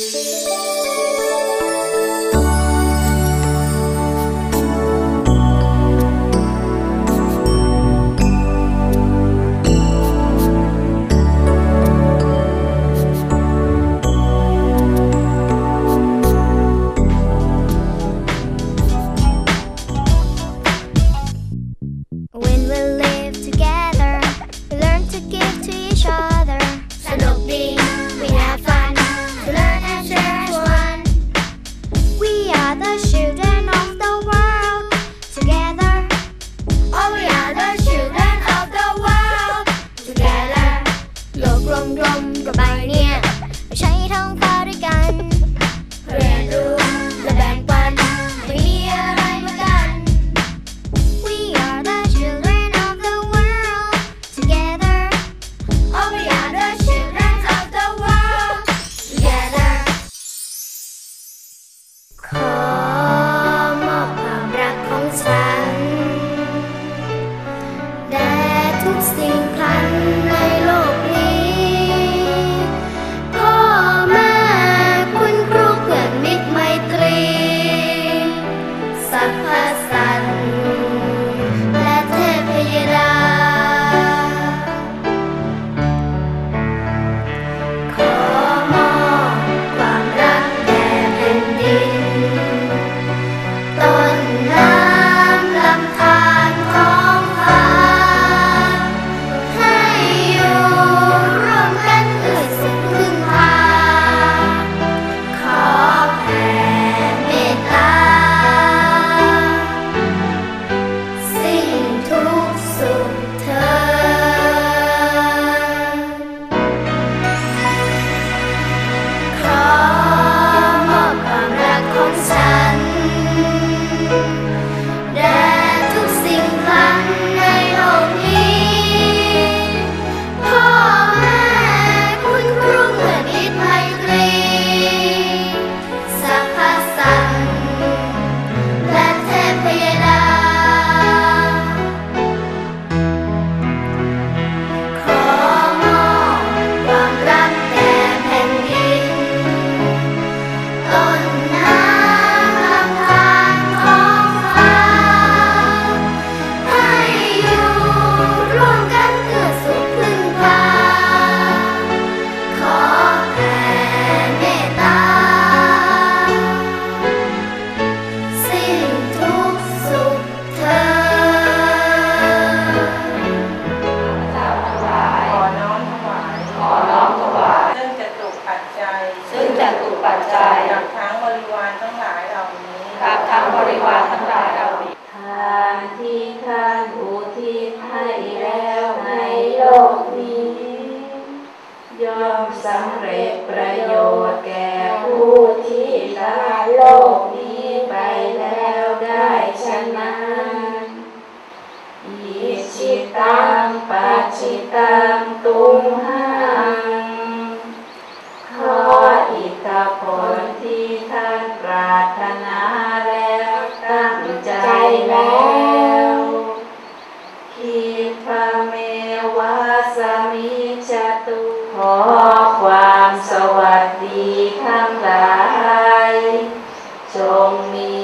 When will down for a gun. ทั้บริวารทั้งหลายเราทานที่ท่านอุทิศให้แล้วในโลกนี้ ย่อมสำเร็จประโยชน์แก่ผู้ที่ละโลกนี้ไปแล้วได้ชนั้นอิชิตังปัชิตังตุมหังข้ออิทธผลที่ท่านปรารถนา ขอความสวัสดีทั้งหลาย จงมี